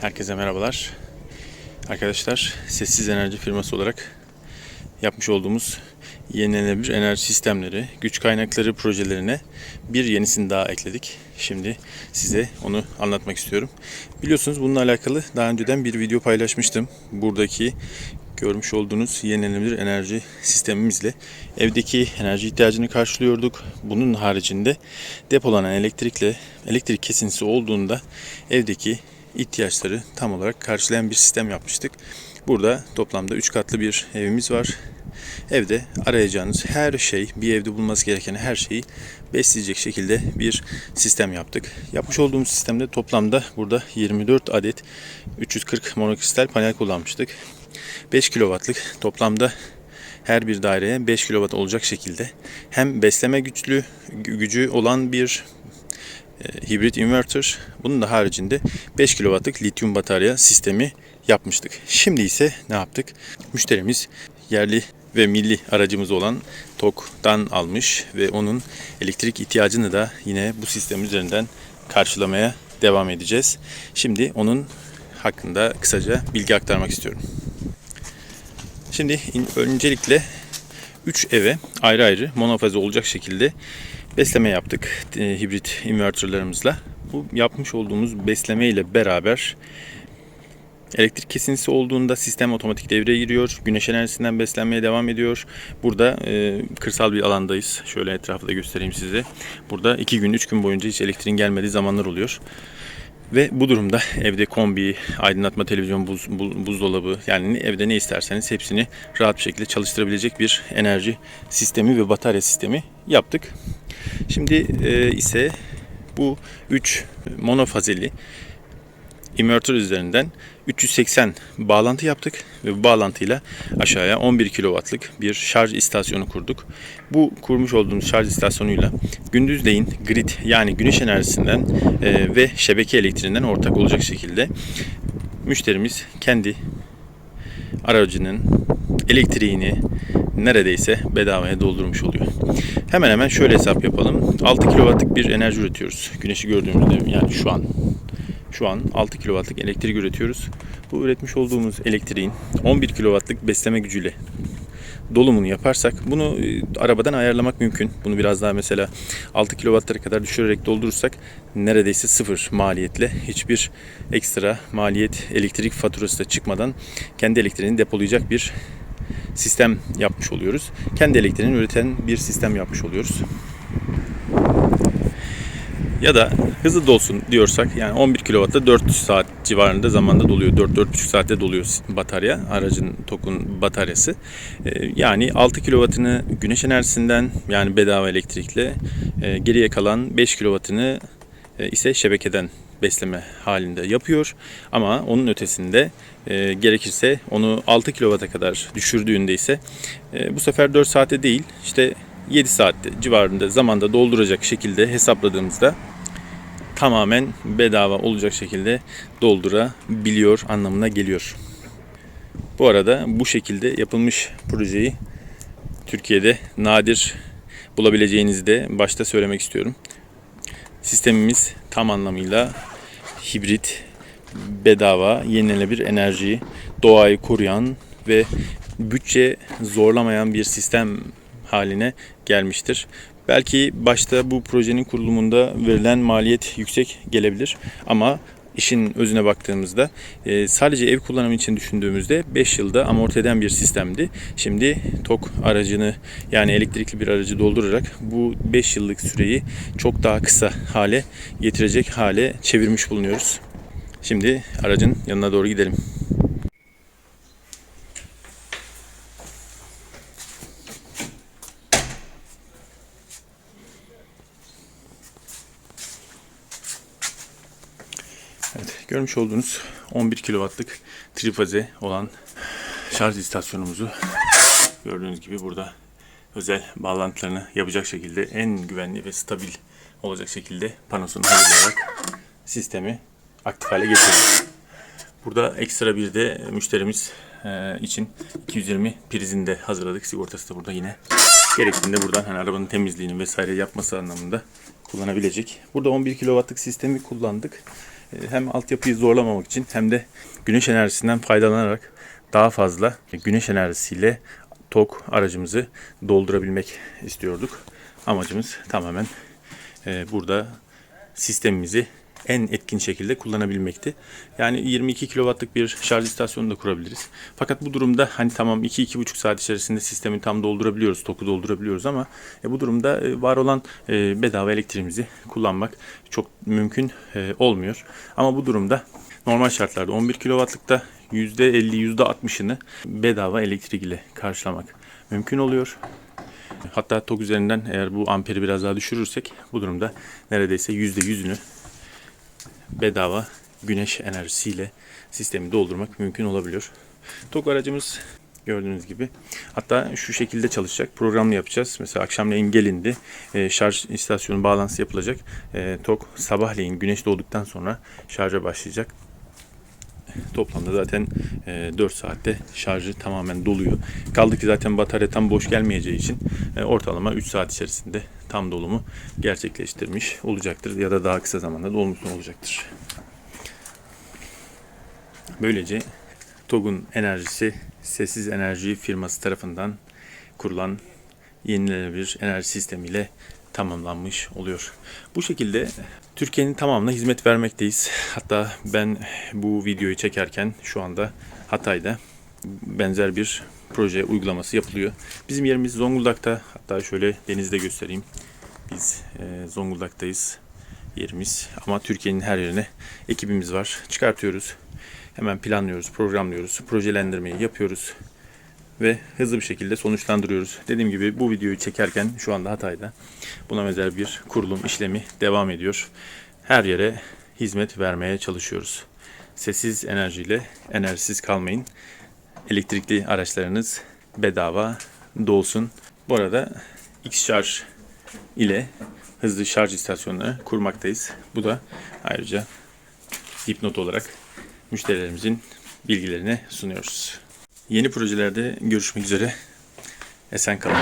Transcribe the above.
Herkese merhabalar. Arkadaşlar, sessiz enerji firması olarak yapmış olduğumuz yenilenebilir enerji sistemleri, güç kaynakları projelerine bir yenisini daha ekledik. Şimdi size onu anlatmak istiyorum. Biliyorsunuz bununla alakalı daha önceden bir video paylaşmıştım. Buradaki görmüş olduğunuz yenilenebilir enerji sistemimizle evdeki enerji ihtiyacını karşılıyorduk. Bunun haricinde depolanan elektrikle elektrik kesintisi olduğunda evdeki ihtiyaçları tam olarak karşılayan bir sistem yapmıştık. Burada toplamda 3 katlı bir evimiz var. Evde arayacağınız her şey, bir evde bulunması gereken her şeyi besleyecek şekilde bir sistem yaptık. Yapmış olduğumuz sistemde toplamda burada 24 adet 340 monokristal panel kullanmıştık. 5 kW'lık toplamda her bir daireye 5 kW olacak şekilde hem besleme güçlü gücü olan bir hibrit inverter. Bunun da haricinde 5 kW'lık lityum batarya sistemi yapmıştık. Şimdi ise ne yaptık? Müşterimiz yerli ve milli aracımız olan TOK'tan almış ve onun elektrik ihtiyacını da yine bu sistem üzerinden karşılamaya devam edeceğiz. Şimdi onun hakkında kısaca bilgi aktarmak istiyorum. Şimdi öncelikle 3 eve ayrı ayrı monofaze olacak şekilde besleme yaptık e, hibrit inverterlarımızla. Bu yapmış olduğumuz besleme ile beraber elektrik kesintisi olduğunda sistem otomatik devreye giriyor. Güneş enerjisinden beslenmeye devam ediyor. Burada e, kırsal bir alandayız. Şöyle etrafı da göstereyim size. Burada 2 gün 3 gün boyunca hiç elektriğin gelmediği zamanlar oluyor. Ve bu durumda evde kombi, aydınlatma, televizyon, buz, bu- buzdolabı yani evde ne isterseniz hepsini rahat bir şekilde çalıştırabilecek bir enerji sistemi ve batarya sistemi yaptık. Şimdi e, ise bu 3 monofazeli inverter üzerinden 380 bağlantı yaptık ve bu bağlantıyla aşağıya 11 kW'lık bir şarj istasyonu kurduk. Bu kurmuş olduğumuz şarj istasyonuyla gündüzleyin grid yani güneş enerjisinden e, ve şebeke elektriğinden ortak olacak şekilde müşterimiz kendi aracının elektriğini neredeyse bedavaya doldurmuş oluyor. Hemen hemen şöyle hesap yapalım. 6 kW'lık bir enerji üretiyoruz. Güneşi gördüğümüzde yani şu an şu an 6 kW'lık elektrik üretiyoruz. Bu üretmiş olduğumuz elektriğin 11 kW'lık besleme gücüyle dolumunu yaparsak bunu e, arabadan ayarlamak mümkün. Bunu biraz daha mesela 6 kW'lara kadar düşürerek doldurursak neredeyse sıfır maliyetle hiçbir ekstra maliyet elektrik faturası da çıkmadan kendi elektriğini depolayacak bir sistem yapmış oluyoruz. Kendi elektriğini üreten bir sistem yapmış oluyoruz. Ya da hızlı dolsun diyorsak yani 11 kW'da 4 saat civarında zamanda doluyor. 4-4,5 saatte doluyor batarya. Aracın TOK'un bataryası. Ee, Yani 6 kW'ını güneş enerjisinden yani bedava elektrikle e, geriye kalan 5 kW'ını ise şebekeden besleme halinde yapıyor. Ama onun ötesinde e, gerekirse onu 6 kW'a kadar düşürdüğünde ise e, bu sefer 4 saate değil işte 7 saatte civarında zamanda dolduracak şekilde hesapladığımızda tamamen bedava olacak şekilde doldurabiliyor anlamına geliyor. Bu arada bu şekilde yapılmış projeyi Türkiye'de nadir bulabileceğinizi de başta söylemek istiyorum. Sistemimiz tam anlamıyla hibrit, bedava, yenilenebilir enerjiyi, doğayı koruyan ve bütçe zorlamayan bir sistem haline gelmiştir. Belki başta bu projenin kurulumunda verilen maliyet yüksek gelebilir ama işin özüne baktığımızda e, sadece ev kullanımı için düşündüğümüzde 5 yılda amorti eden bir sistemdi. Şimdi TOK aracını yani elektrikli bir aracı doldurarak bu 5 yıllık süreyi çok daha kısa hale getirecek hale çevirmiş bulunuyoruz. Şimdi aracın yanına doğru gidelim. Görmüş olduğunuz 11 kW'lık trifaze olan şarj istasyonumuzu gördüğünüz gibi burada özel bağlantılarını yapacak şekilde en güvenli ve stabil olacak şekilde panosunu hazırlayarak sistemi aktif hale getirdik. Burada ekstra bir de müşterimiz e, için 220 prizini de hazırladık. Sigortası da burada yine. Gerektiğinde buradan hani arabanın temizliğini vesaire yapması anlamında kullanabilecek. Burada 11 kW'lık sistemi kullandık. E, hem altyapıyı zorlamamak için hem de güneş enerjisinden faydalanarak daha fazla güneş enerjisiyle TOG aracımızı doldurabilmek istiyorduk. Amacımız tamamen e, burada sistemimizi en etkin şekilde kullanabilmekti. Yani 22 kW'lık bir şarj istasyonu da kurabiliriz. Fakat bu durumda hani tamam 2-2,5 saat içerisinde sistemi tam doldurabiliyoruz, toku doldurabiliyoruz ama e, bu durumda e, var olan e, bedava elektriğimizi kullanmak çok mümkün e, olmuyor. Ama bu durumda normal şartlarda 11 kW'lıkta %50, %60'ını bedava elektrik ile karşılamak mümkün oluyor. Hatta TOG üzerinden eğer bu amperi biraz daha düşürürsek bu durumda neredeyse %100'ünü bedava güneş enerjisiyle sistemi doldurmak mümkün olabiliyor. TOG aracımız gördüğünüz gibi hatta şu şekilde çalışacak. Programlı yapacağız. Mesela akşamleyin gelindi. e, şarj istasyonu bağlantısı yapılacak. E, TOG sabahleyin güneş doğduktan sonra şarja başlayacak. Toplamda zaten e, 4 saatte şarjı tamamen doluyor. Kaldı ki zaten batarya tam boş gelmeyeceği için e, ortalama 3 saat içerisinde tam dolumu gerçekleştirmiş olacaktır ya da daha kısa zamanda dolmuş olacaktır. Böylece TOG'un enerjisi Sessiz Enerji firması tarafından kurulan yenilenebilir enerji sistemiyle tamamlanmış oluyor. Bu şekilde Türkiye'nin tamamına hizmet vermekteyiz. Hatta ben bu videoyu çekerken şu anda Hatay'da benzer bir proje uygulaması yapılıyor. Bizim yerimiz Zonguldak'ta. Hatta şöyle denizde göstereyim. Biz e, Zonguldak'tayız yerimiz. Ama Türkiye'nin her yerine ekibimiz var. Çıkartıyoruz. Hemen planlıyoruz, programlıyoruz, projelendirmeyi yapıyoruz ve hızlı bir şekilde sonuçlandırıyoruz. Dediğim gibi bu videoyu çekerken şu anda Hatay'da buna benzer bir kurulum işlemi devam ediyor. Her yere hizmet vermeye çalışıyoruz. Sessiz enerjiyle enerjisiz kalmayın. Elektrikli araçlarınız bedava dolsun. Bu arada X-Charge ile hızlı şarj istasyonları kurmaktayız. Bu da ayrıca dipnot olarak müşterilerimizin bilgilerine sunuyoruz. Yeni projelerde görüşmek üzere. Esen kalın.